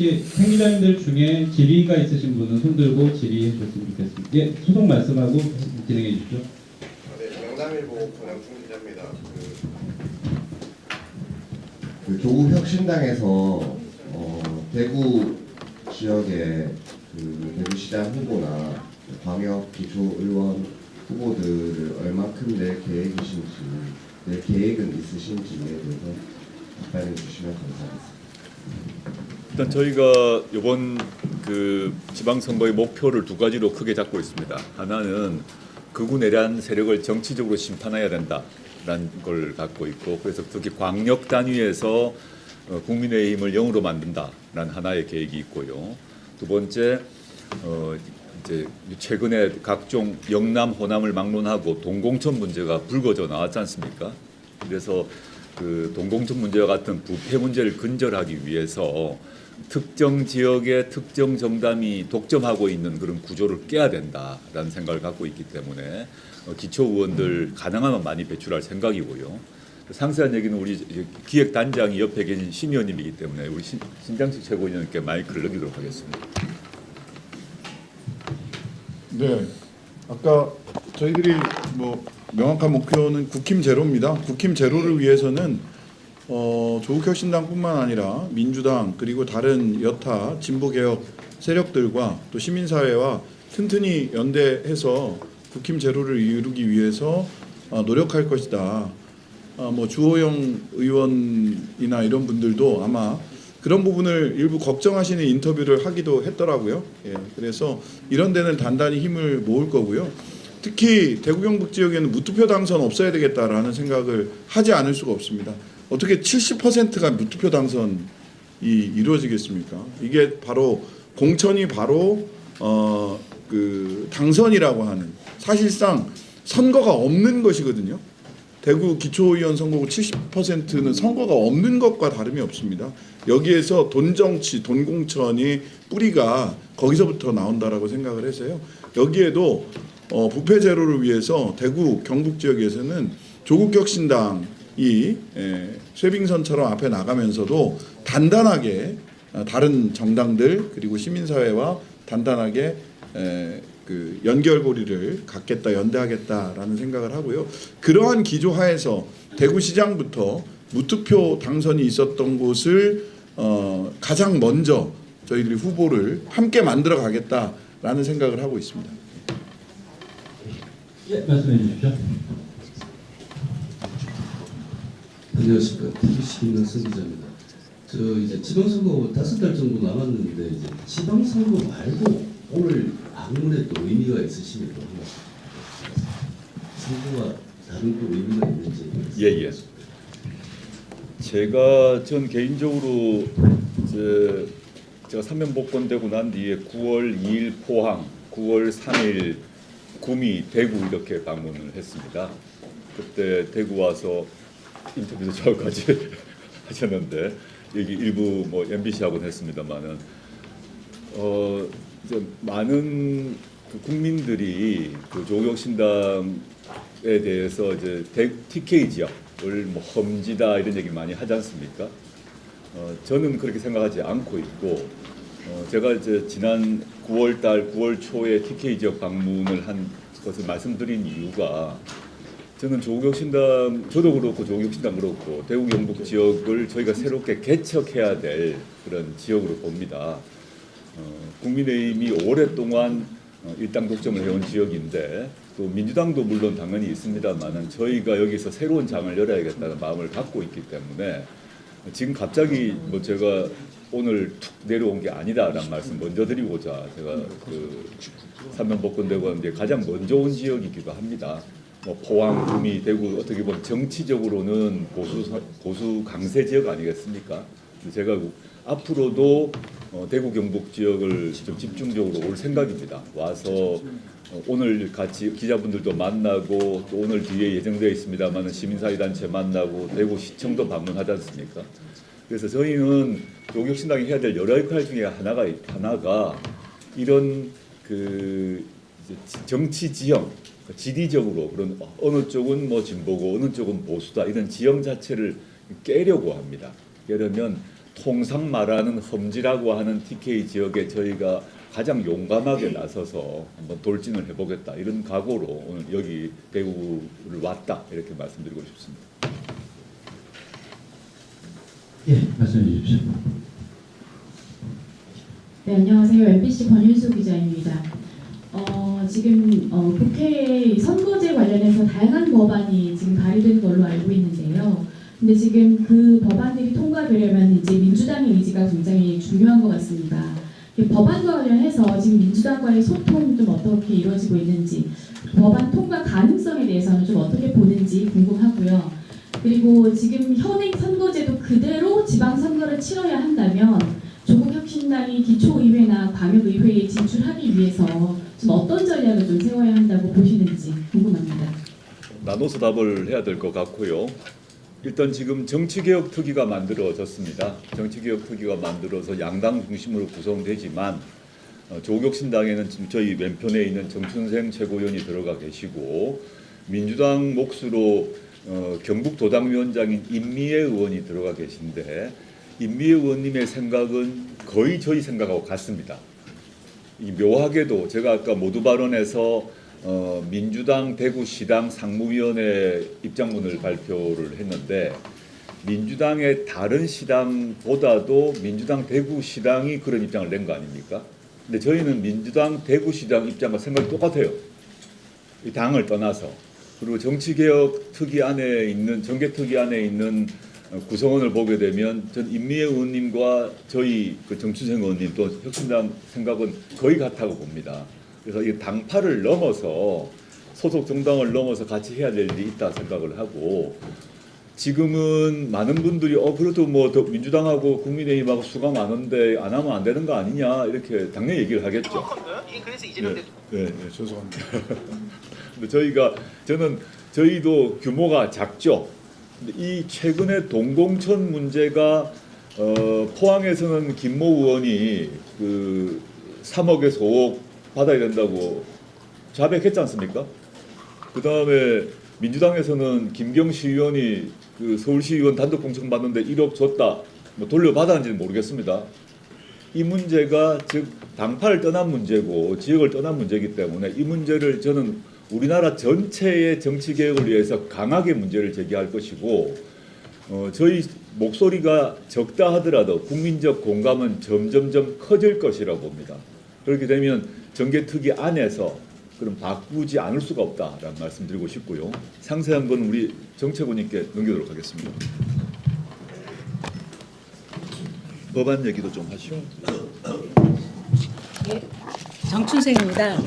혹시 행기자님들 중에 질의가 있으신 분은 손들고 질의해 주셨으면 좋겠습니다. 예, 소속 말씀하고 진행해 주시죠. 네, 영남일보 권영충 기자입니다. 그, 그 조국 혁신당에서 어, 대구 지역의 그 대구시장 후보나 광역 기초 의원 후보들을 얼마큼 낼 계획이신지 낼 계획은 있으신지에 대해서 답변해 주시면 감사하겠습니다. 일단 저희가 이번 그 지방선거의 목표를 두 가지로 크게 잡고 있습니다. 하나는 극우 내란 세력을 정치적으로 심판해야 된다라는 걸 갖고 있고 그래서 특히 광역 단위에서 어, 국민의힘을 영으로 만든다라는 하나의 계획이 있고요. 두 번째 어, 이제 최근에 각종 영남 호남을 막론하고 동공천 문제가 불거져 나왔지 않습니까? 그래서 그 동공천 문제와 같은 부패 문제를 근절하기 위해서 특정 지역의 특정 정당이 독점하고 있는 그런 구조를 깨야 된다라는 생각을 갖고 있기 때문에 어, 기초 의원들 가능하면 많이 배출할 생각이고요. 상세한 얘기는 우리 이제 기획 단장이 옆에 계신 신 의원님이기 때문에 우리 신, 신장식 최고위원님께 마이크를 넘기도록 하겠습니다. 네, 아까 저희들이 뭐 명확한 목표는 국힘 제로입니다. 국힘 제로를 위해서는 어, 조국혁신당뿐만 아니라 민주당 그리고 다른 여타 진보개혁 세력들과 또 시민사회와 튼튼히 연대해서 국힘 제로를 이루기 위해서 어, 노력할 것이다. 어, 뭐 주호영 의원이나 이런 분들도 아마 그런 부분을 일부 걱정하시는 인터뷰를 하기도 했더라고요. 예, 그래서 이런 데는 단단히 힘을 모을 거고요. 특히 대구 경북 지역에는 무투표 당선 없어야 되겠다라는 생각을 하지 않을 수가 없습니다. 어떻게 70%가 무투표 당선이 이루어지겠습니까? 이게 바로 공천이 바로 어 그 당선이라고 하는 사실상 선거가 없는 것이거든요. 대구 기초의원 선거구 70%는 선거가 없는 것과 다름이 없습니다. 여기에서 돈 정치, 돈 공천이 뿌리가 거기서부터 나온다라고 생각을 해서요. 여기에도 어, 부패 제로를 위해서 대구 경북 지역에서는 조국 혁신당이 에, 쇠빙선처럼 앞에 나가면서도 단단하게 어, 다른 정당들 그리고 시민사회와 단단하게 에, 그 연결고리를 갖겠다 연대하겠다라는 생각을 하고요. 그러한 기조 하에서 대구시장부터 무투표 당선이 있었던 곳을 어, 가장 먼저 저희들이 후보를 함께 만들어 가겠다라는 생각을 하고 있습니다. 예, 말씀해 주십시오. 안녕하십니까. TVC는 서기자입니다. 저 이제 지방선거 다섯 달 정도 남았는데 이제 지방선거 말고 오늘 방문에 또 의미가 있으시면 또 한번 선거와 다른 또 의미가 있는지 예, 예. 제가 전 개인적으로 이제 제가 삼면 복권 되고 난 뒤에 9월 2일 포항, 9월 3일 구미, 대구 이렇게 방문을 했습니다. 그때 대구 와서 인터뷰도 저까지 하셨는데 여기 일부 뭐 MBC하고는 했습니다만은 어 이제 많은 그 국민들이 그 조국혁신당에 대해서 이제 대, TK 지역을 뭐 험지다 이런 얘기 많이 하지 않습니까? 어, 저는 그렇게 생각하지 않고 있고 어, 제가 이제 지난 9월달 9월 초에 TK 지역 방문을 한 것을 말씀드린 이유가 저는 조국혁신당 저도 그렇고 조국혁신당 그렇고 대구 경북 지역을 저희가 새롭게 개척해야 될 그런 지역으로 봅니다. 어, 국민의힘이 오랫동안 어, 일당 독점을 해온 지역인데 또 민주당도 물론 당연히 있습니다만은 저희가 여기서 새로운 장을 열어야겠다는 마음을 갖고 있기 때문에 지금 갑자기 뭐 제가 오늘 툭 내려온 게 아니다라는 말씀 먼저 드리고자 제가 그 삼면복권대고 이제 가장 먼저 온 지역이기도 합니다. 뭐 포항, 구미, 대구 어떻게 보면 정치적으로는 보수 보수 강세 지역 아니겠습니까? 제가 앞으로도 어, 대구 경북 지역을 좀 집중적으로 올 생각입니다. 와서 어, 오늘 같이 기자분들도 만나고 또 오늘 뒤에 예정되어 있습니다만은 시민사회 단체 만나고 대구 시청도 방문하지 않습니까? 그래서 저희는 조국혁신당이 해야 될 여러 역할 중에 하나가 하나가 이런 그 정치 지형, 그 지리적으로 그런 어느 쪽은 뭐 진보고 어느 쪽은 보수다 이런 지형 자체를 깨려고 합니다. 깨려면 통상 말하는 험지라고 하는 TK 지역에 저희가 가장 용감하게 나서서 한번 돌진을 해보겠다 이런 각오로 오늘 여기 대구를 왔다 이렇게 말씀드리고 싶습니다. 예, 말씀해 주십시오. 네, 안녕하세요. MBC 권윤수 기자입니다. 어, 지금 어, 국회 선거제 관련해서 다양한 법안이 지금 발의된 걸로 알고 있는데요. 근데 지금 그 법안들이 통과되려면 이제 민주당의 의지가 굉장히 중요한 것 같습니다. 이 법안과 관련해서 지금 민주당과의 소통 좀 어떻게 이루어지고 있는지, 법안 통과 가능성에 대해서는 좀 어떻게 보는지 궁금하고요. 그리고 지금 현행 선거제도 그대로 지방선거를 치러야 한다면 조국혁신당이 기초의회나 광역의회에 진출하기 위해서 좀 어떤 전략을 좀 세워야 한다고 보시는지 궁금합니다. 나눠서 답을 해야 될 것 같고요. 일단 지금 정치개혁 특위가 만들어졌습니다. 정치개혁 특위가 만들어서 양당 중심으로 구성되지만 어, 조국혁신당에는 지금 저희 왼편에 있는 정춘생 최고위원이 들어가 계시고 민주당 몫으로 어, 경북 도당위원장인 임미애 의원이 들어가 계신데 임미애 의원님의 생각은 거의 저희 생각하고 같습니다. 이 묘하게도 제가 아까 모두 발언에서 어, 민주당 대구시당 상무위원회 입장문을 발표를 했는데 민주당의 다른 시당보다도 민주당 대구시당이 그런 입장을 낸 거 아닙니까? 근데 저희는 민주당 대구시당 입장과 생각이 똑같아요. 이 당을 떠나서 그리고 정치개혁 특위 안에 있는 정개특위 안에 있는 어, 구성원을 보게 되면 전 임미애 의원님과 저희 그 정춘생 의원님 또 혁신당 생각은 거의 같다고 봅니다. 그래서 이 당파를 넘어서 소속 정당을 넘어서 같이 해야 될 일이 있다 생각을 하고 지금은 많은 분들이 어 그래도 뭐더 민주당하고 국민의힘하고 수가 많은데 안 하면 안 되는 거 아니냐 이렇게 당연히 얘기를 하겠죠. 이재명 네, 네, 네, 죄송합니다. 근데 저희가 저는 저희도 규모가 작죠. 이 최근에 동공천 문제가 어, 포항에서는 김모 의원이 그 3억에서 5억 받아야 된다고 자백했지 않습니까? 그 다음에 민주당에서는 김경시 의원이 그 서울시 의원 단독 공천 받는데 1억 줬다. 뭐 돌려받았는지는 모르겠습니다. 이 문제가 즉 당파를 떠난 문제고 지역을 떠난 문제이기 때문에 이 문제를 저는 우리나라 전체의 정치 개혁을 위해서 강하게 문제를 제기할 것이고 어, 저희 목소리가 적다 하더라도 국민적 공감은 점점점 커질 것이라고 봅니다. 그렇게 되면 정계특위 안에서 그럼 바꾸지 않을 수가 없다라는 말씀드리고 싶고요. 상세한 건 우리 정책원님께 넘기도록 하겠습니다. 법안 얘기도 좀 하시죠. 정춘생입니다.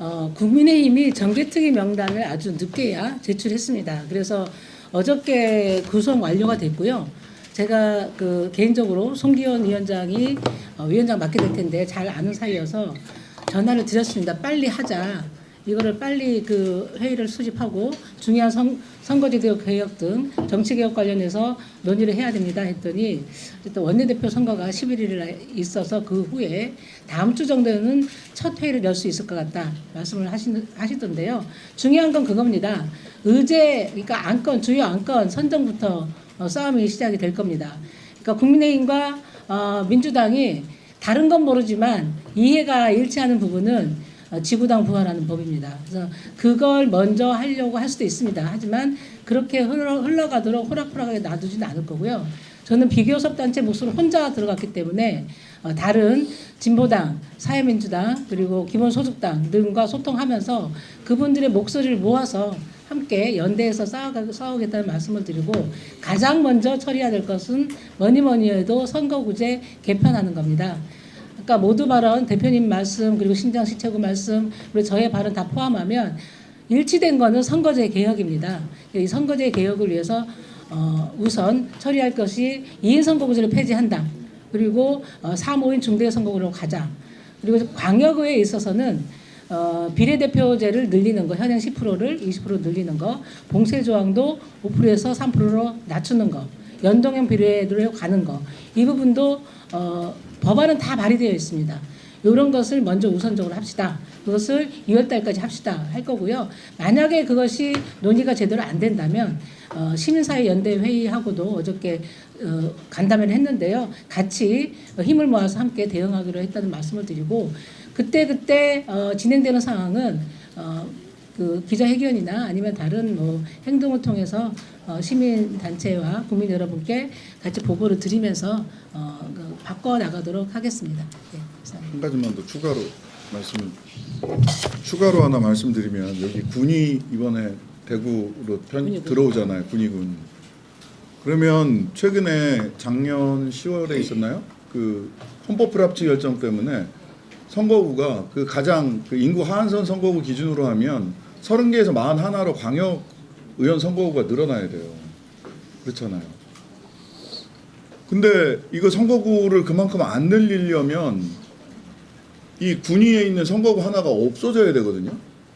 어, 국민의힘이 정개특위 명단을 아주 늦게야 제출했습니다. 그래서 어저께 구성 완료가 됐고요. 제가 그 개인적으로 송기현 위원장이 어, 위원장 맡게 될 텐데 잘 아는 사이여서 전화를 드렸습니다. 빨리 하자. 이거를 빨리 그 회의를 수집하고 중요한 선, 선거제도 개혁 등 정치 개혁 관련해서 논의를 해야 됩니다 했더니 일단 원내대표 선거가 11일에 있어서 그 후에 다음 주 정도에는 첫 회의를 열 수 있을 것 같다 말씀을 하시, 하시던데요. 중요한 건 그겁니다. 의제 그러니까 안건 주요 안건 선정부터 어, 싸움이 시작이 될 겁니다. 그러니까 국민의힘과 어, 민주당이 다른 건 모르지만 이해가 일치하는 부분은 어, 지구당 부활하는 법입니다. 그래서 그걸 먼저 하려고 할 수도 있습니다. 하지만 그렇게 흘러, 흘러가도록 호락호락하게 놔두지는 않을 거고요. 저는 비교섭 단체 몫으로 혼자 들어갔기 때문에 어, 다른 진보당, 사회민주당 그리고 기본소득당 등과 소통하면서 그분들의 목소리를 모아서 함께 연대해서 싸우겠다는 말씀을 드리고 가장 먼저 처리해야 될 것은 뭐니 뭐니 해도 선거구제 개편하는 겁니다. 아까 모두 발언 대표님 말씀 그리고 신장시 최고 말씀 그리고 저의 발언 다 포함하면 일치된 거는 선거제 개혁입니다. 이 선거제 개혁을 위해서 어, 우선 처리할 것이 2인 선거구제를 폐지한다. 그리고 어, 3, 5인 중대 선거구로 가자. 그리고 광역의회에 있어서는 어, 비례대표제를 늘리는 거, 현행 10%를 20% 늘리는 거, 봉쇄 조항도 5%에서 3%로 낮추는 거, 연동형 비례대로 가는 거, 이 부분도 어, 법안은 다 발의되어 있습니다. 이런 것을 먼저 우선적으로 합시다. 그것을 2월 달까지 합시다 할 거고요. 만약에 그것이 논의가 제대로 안 된다면 어, 시민사회 연대 회의하고도 어저께 어, 간담회를 했는데요. 같이 어, 힘을 모아서 함께 대응하기로 했다는 말씀을 드리고 그때 그때 어, 진행되는 상황은 어, 그 기자회견이나 아니면 다른 뭐 행동을 통해서 어, 시민 단체와 국민 여러분께 같이 보고를 드리면서 어, 그 바꿔 나가도록 하겠습니다. 네. 한 가지만 더 추가로 말씀 추가로 하나 말씀드리면 여기 군이 이번에 대구로 편 군이군. 들어오잖아요. 군이군. 그러면 최근에 작년 10월에 있었나요? 그 헌법 불합치 결정 때문에 선거구가 그 가장 그 인구 하한선 선거구 기준으로 하면 30개에서 41로 광역 의원 선거구가 늘어나야 돼요. 그렇잖아요. 근데 이거 선거구를 그만큼 안 늘리려면 이 군위에 있는 선거구 하나가 없어져야 되거든요.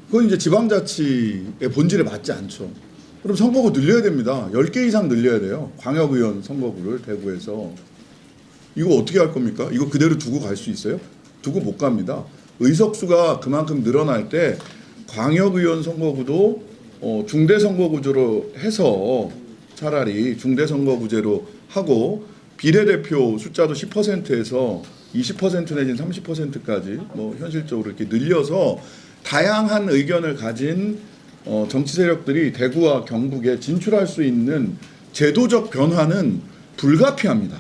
그건 이제 지방자치의 본질에 맞지 않죠. 그럼 선거구 늘려야 됩니다. 10개 이상 늘려야 돼요. 광역의원 선거구를 대구에서. 이거 어떻게 할 겁니까? 이거 그대로 두고 갈 수 있어요? 두고 못 갑니다. 의석수가 그만큼 늘어날 때 광역의원 선거구도 어, 중대선거구제로 해서 차라리 중대선거구제로 하고 비례대표 숫자도 10%에서 20% 내지는 30%까지 뭐 현실적으로 이렇게 늘려서 다양한 의견을 가진 어, 정치 세력들이 대구와 경북에 진출할 수 있는 제도적 변화는 불가피합니다.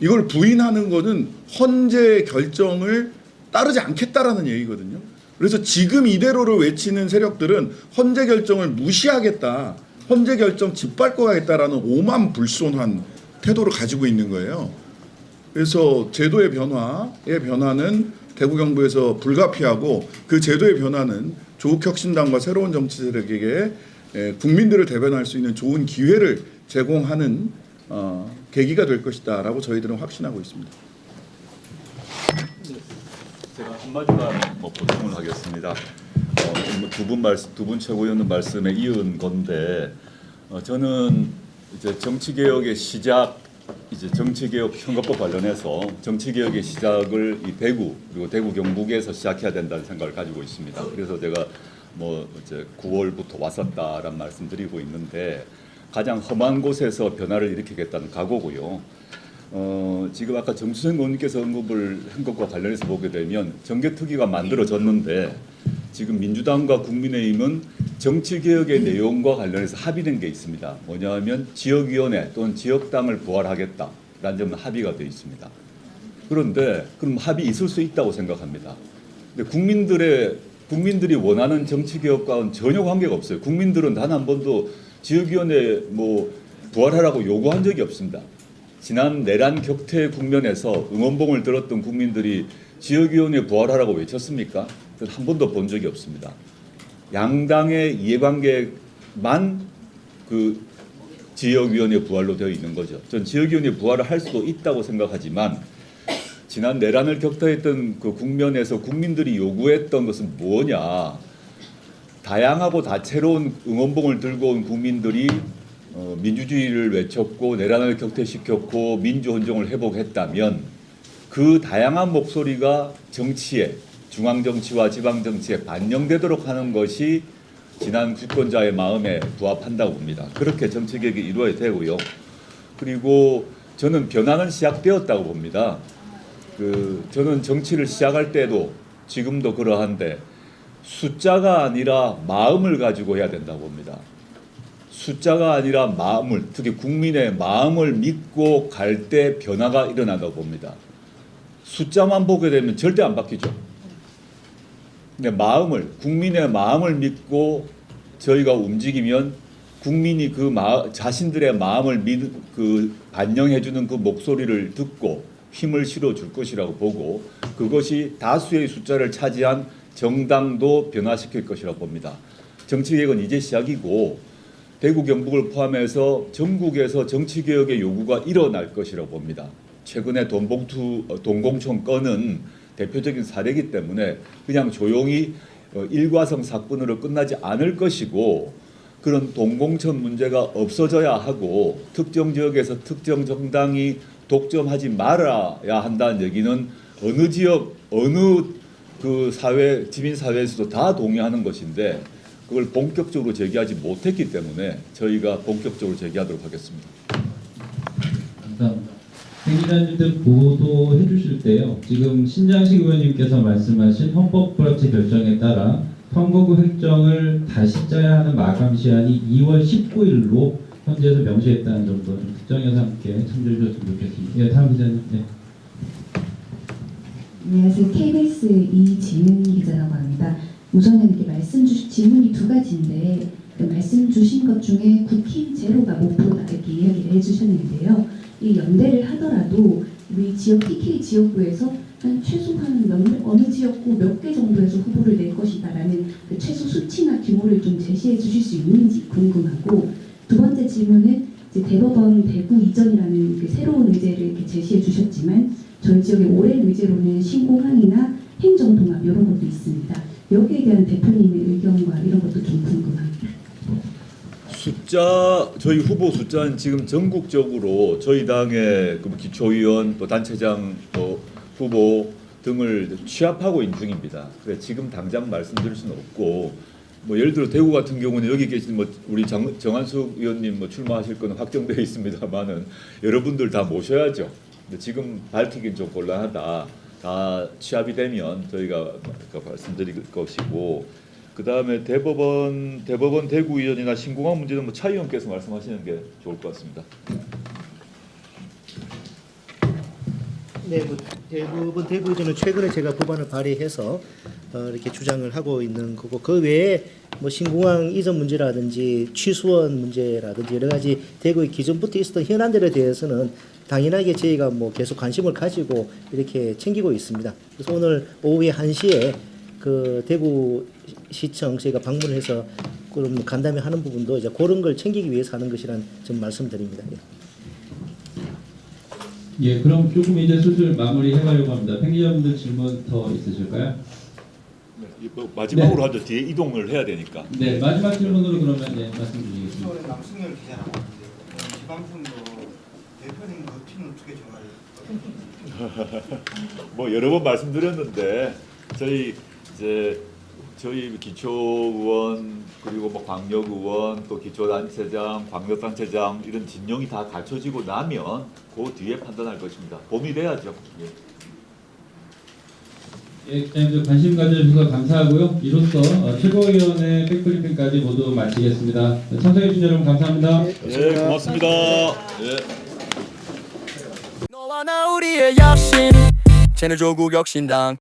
이걸 부인하는 것은 헌재 결정을 따르지 않겠다라는 얘기거든요. 그래서 지금 이대로를 외치는 세력들은 헌재 결정을 무시하겠다, 헌재 결정 짓밟고 가겠다라는 오만 불손한 태도를 가지고 있는 거예요. 그래서 제도의 변화의 변화는 대구 경북에서 불가피하고 그 제도의 변화는 조국혁신당과 새로운 정치 세력에게 에, 국민들을 대변할 수 있는 좋은 기회를 제공하는 어, 계기가 될 것이다라고 저희들은 확신하고 있습니다. 제가 한마디만 뭐 보충을 하겠습니다. 어, 두분 말씀, 두분 최고위원 말씀에 이은 건데 어, 저는 이제 정치 개혁의 시작, 이제 정치 개혁 선거법 관련해서 정치 개혁의 시작을 이 대구 그리고 대구 경북에서 시작해야 된다는 생각을 가지고 있습니다. 그래서 제가 뭐 이제 9월부터 왔었다라는 말씀드리고 있는데 가장 험한 곳에서 변화를 일으키겠다는 각오고요. 어, 지금 아까 정수생 의원님께서 언급을 한 것과 관련해서 보게 되면 정개특위가 만들어졌는데 지금 민주당과 국민의힘은 정치개혁의 내용과 관련해서 합의된 게 있습니다. 뭐냐 하면 지역위원회 또는 지역당을 부활하겠다라는 점은 합의가 되어 있습니다. 그런데 그럼 합의 있을 수 있다고 생각합니다. 근데 국민들의 국민들이 원하는 정치 개혁과는 전혀 관계가 없어요. 국민들은 단 한 번도 지역위원회 뭐 부활하라고 요구한 적이 없습니다. 지난 내란 격퇴 국면에서 응원봉을 들었던 국민들이 지역위원회 부활하라고 외쳤습니까? 한 번도 본 적이 없습니다. 양당의 이해관계만 그 지역위원회 부활로 되어 있는 거죠. 전 지역위원회 부활을 할 수도 있다고 생각하지만 지난 내란을 격퇴했던 그 국면에서 국민들이 요구했던 것은 뭐냐? 다양하고 다채로운 응원봉을 들고 온 국민들이 어, 민주주의를 외쳤고 내란을 격퇴시켰고 민주헌정을 회복했다면 그 다양한 목소리가 정치에 중앙 정치와 지방 정치에 반영되도록 하는 것이 지난 주권자의 마음에 부합한다고 봅니다. 그렇게 정치 개혁이 이루어야 되고요. 그리고 저는 변화는 시작되었다고 봅니다. 그 저는 정치를 시작할 때도 지금도 그러한데 숫자가 아니라 마음을 가지고 해야 된다고 봅니다. 숫자가 아니라 마음을 특히 국민의 마음을 믿고 갈 때 변화가 일어난다고 봅니다. 숫자만 보게 되면 절대 안 바뀌죠. 근데 마음을 국민의 마음을 믿고 저희가 움직이면 국민이 그 마, 자신들의 마음을 믿, 그 반영해 주는 그 목소리를 듣고 힘을 실어 줄 것이라고 보고 그것이 다수의 숫자를 차지한 정당도 변화시킬 것이라고 봅니다. 정치 개혁은 이제 시작이고 대구 경북을 포함해서 전국에서 정치 개혁의 요구가 일어날 것이라고 봅니다. 최근에 돈봉투 어, 돈공천 건은 대표적인 사례이기 때문에 그냥 조용히 어, 일과성 사건으로 끝나지 않을 것이고 그런 동공천 문제가 없어져야 하고 특정 지역에서 특정 정당이 독점하지 말아야 한다는 얘기는 어느 지역 어느 그 사회 지민 사회에서도 다 동의하는 것인데 그걸 본격적으로 제기하지 못했기 때문에 저희가 본격적으로 제기하도록 하겠습니다. 감사합니다. 행기자님들 보도해 주실 때요. 지금 신장식 의원님께서 말씀하신 헌법 불합치 결정에 따라 선거구 획정을 다시 짜야 하는 마감 시한이 2월 19일로 현재에서 명시했다는 점도 좀 특정해서 함께 참조해 주셨으면 좋겠습니다. 예, 다음 기자님. 네. 안녕하세요. KBS 이지은 기자라고 합니다. 우선은 이렇게 말씀 주신 질문이 두 가지인데 그 말씀 주신 것 중에 국힘 제로가 목표다 이렇게 이야기를 해주셨는데요. 이 연대를 하더라도 우리 지역 PK 지역구에서 한 최소한 몇, 어느 지역구 몇 개 정도에서 후보를 낼 것이다라는 그 최소 수치나 규모를 좀 제시해 주실 수 있는지 궁금하고 두 번째 질문은 이제 대법원 대구 이전이라는 그 새로운 의제를 이렇게 제시해 주셨지만 저희 지역의 오랜 의제로는 신공항이나 행정통합 이런 것도 있습니다. 여기에 대한 대표님의 의견과 이런 것도 좀 궁금합니다. 숫자 저희 후보 숫자는 지금 전국적으로 저희 당의 그 기초의원 또 단체장 또 후보 등을 취합하고 있는 중입니다. 그래 지금 당장 말씀드릴 수는 없고 뭐 예를 들어 대구 같은 경우는 여기 계신 뭐 우리 정, 정한숙 의원님 뭐 출마하실 거는 확정되어 있습니다만은 여러분들 다 모셔야죠. 근데 지금 밝히긴 좀 곤란하다. 다 취합이 되면 저희가 아까 말씀드릴 것이고 그 다음에 대법원 대법원 대구 의원이나 신공항 문제는 뭐 차 의원께서 말씀하시는 게 좋을 것 같습니다. 네, 뭐 대부분 대부분은 최근에 제가 법안을 발의해서 어, 이렇게 주장을 하고 있는 거고 그 외에 뭐 신공항 이전 문제라든지 취수원 문제라든지 여러 가지 대구의 기존부터 있었던 현안들에 대해서는 당연하게 저희가 뭐 계속 관심을 가지고 이렇게 챙기고 있습니다. 그래서 오늘 오후에 1시에 그 대구 시청 저희가 방문해서 그럼 간담회 하는 부분도 이제 그런 걸 챙기기 위해서 하는 것이란 좀 말씀드립니다. 예. 예, 그럼 조금 이제 슬슬 마무리 해가려고 합니다. 팬기자분들 질문 더 있으실까요? 뭐 마지막으로 하죠. 뒤에 이동을 해야 되니까. 네, 마지막 질문으로 그러면 네, 말씀드리겠습니다. 올해 남승열 기자라고 하는데 지방선거 대표님 루틴은 어떻게 정하요? 뭐 여러 번 말씀드렸는데 저희 이제 저희 기초 의원 그리고 뭐 광역 의원 또 기초 단체장, 광역 단체장 이런 진영이 다 갖춰지고 나면 그 뒤에 판단할 것입니다. 봄이 돼야죠. 예. 예, 기자님들 관심 가져주셔서 감사하고요. 이로써 어, 최고위원회 백브리핑까지 모두 마치겠습니다. 참석해주신 여러분 감사합니다. 예, 고맙습니다. 예. 너와 나 우리의 약신 쟤는 조국 혁신당